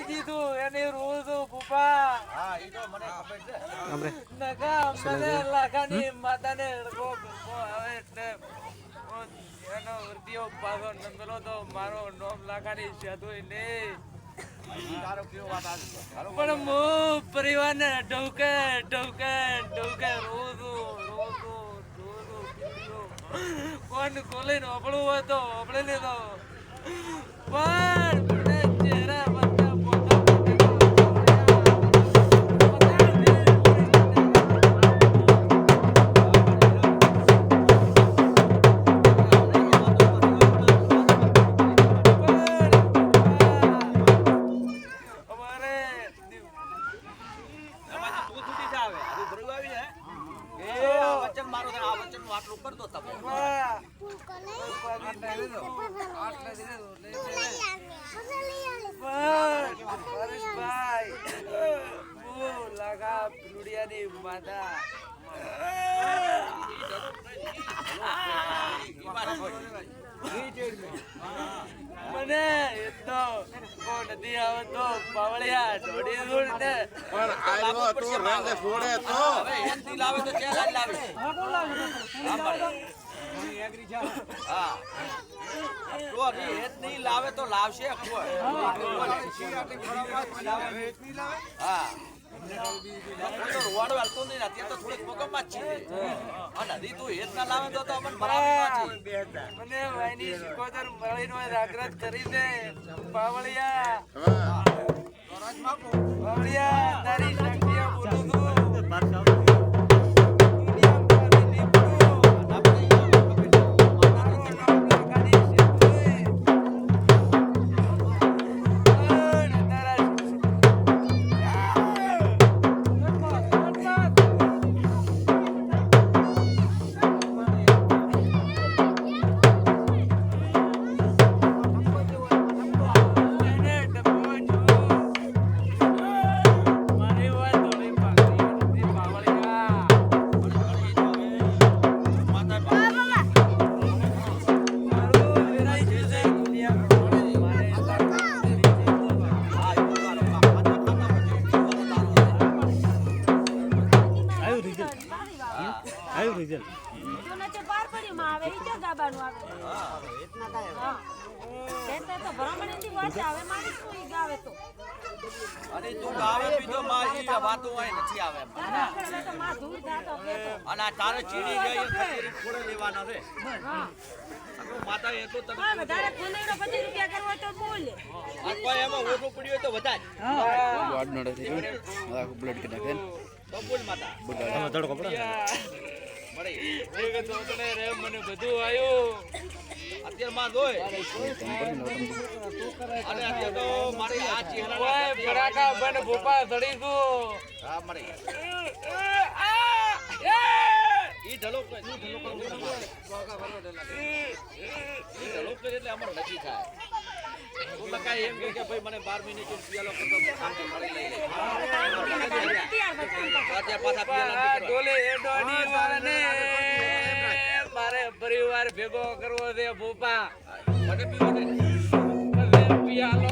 કહી દીધું એની રૂ છું ભૂપા હા ઈ તો મને ખબર છે. આપણે નકા મને લાખાની માતાને અડકો ગમો આવે એટલે એનો વૃદ્ધિઓ પાછો નંદલો તો મારો નોમ લાખાની સાધુય નહીં. પણ હું પરિવારને ઢોકે ઢોકે ઢોકે રોઉં છું રોઉં છું રોઉં છું પીડ્યો. કોણ ખોલીને ઓપડું હોય તો લીધો પણ આ વચનનું આટલું આ વચનનું આટલું કર દો તમે. મને એ તો કોઈ નથી આવતો પાવળિયા ઢોળી દૂર ને પણ આવ્યો તો રંગ છોડે તો હવે લાવે તો ચેલા જ લાવે. સાંભળ. હા. તો એક દી લાવે તો લાવશે કોઈ. હા. હાલતો નહીં. અત્યારે તો થોડીક મોકમમાં જ છે. અને હજી તું હેત ના લાવે તો અમને બરાબર મને મળીને જાગૃત કરી દે પાવળિયા. પાવળિયા તારી આવ્યું રિઝલ્ટ જૂના જે બાર પડીમાં આવે ઈ ક્યાં ગાબાનું આવે? હા. એટલે તો ભ્રમણીથી વર્ષે આવે મારી શું ગાવે તો? અને તું ગાવે બીજો મારી વાતો હોય નથી આવે. એમ. તારા આગળ હવે તો માં ધૂળ થાતો કહેતો. અને આ તારે ચીડી ગઈ એ ખરીદી થોડે રે હા. આપણું માતા એટલું તને વધારે ફૂલેરો પચીસ રૂપિયા કરવો તો બોલે. આ કોઈ એમાં ઓછું પડ્યું તો વધારે. બ્લડ કે નાખે તો બોલ માતા. તડકો પડે રે મને બધું આવ્યું અત્યારે માં જોય. અને અત્યારે તો મારી આ ચહેરા ફરાકા બન ભોપા સડી ગયો હા મળે. ઈ ઢલો કર, ઈ એટલે અમારો નક્કી થાય. લકાય એમ કે ભાઈ મને બાર મહિને ચૂપ પિયાલો કરતો મારે પરિવાર ભેગો કરવો છે ભૂપા. મને પીવો પિયાલો